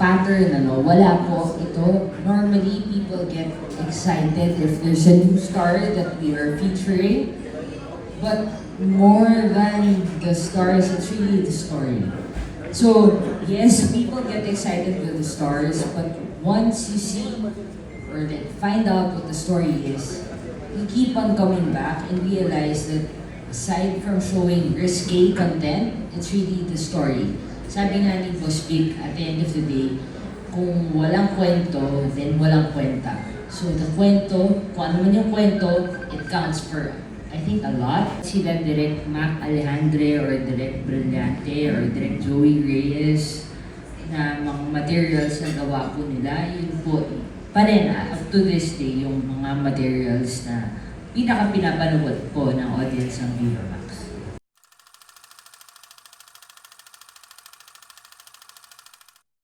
pattern, ano, wala po ito. Normally, people get excited if there's a new star that we are featuring. But more than the stars, it's really the story. So, yes, people get excited with the stars, but once you see or find out what the story is, you keep on coming back and realize that aside from showing risque content, it's really the story. Sabi nga ni Boss Vic, at the end of the day, kung walang kwento, then walang kwenta. So the kwento, kung ano man yung kwento, it counts for, I think, a lot. Sila Direct Mac Alejandre or Direct Brillante or Direct Joey Reyes na mga materials na gawa po nila, yun po pa rin up to this day yung mga materials na pinaka pinapanood po ng audience ng Viva Max.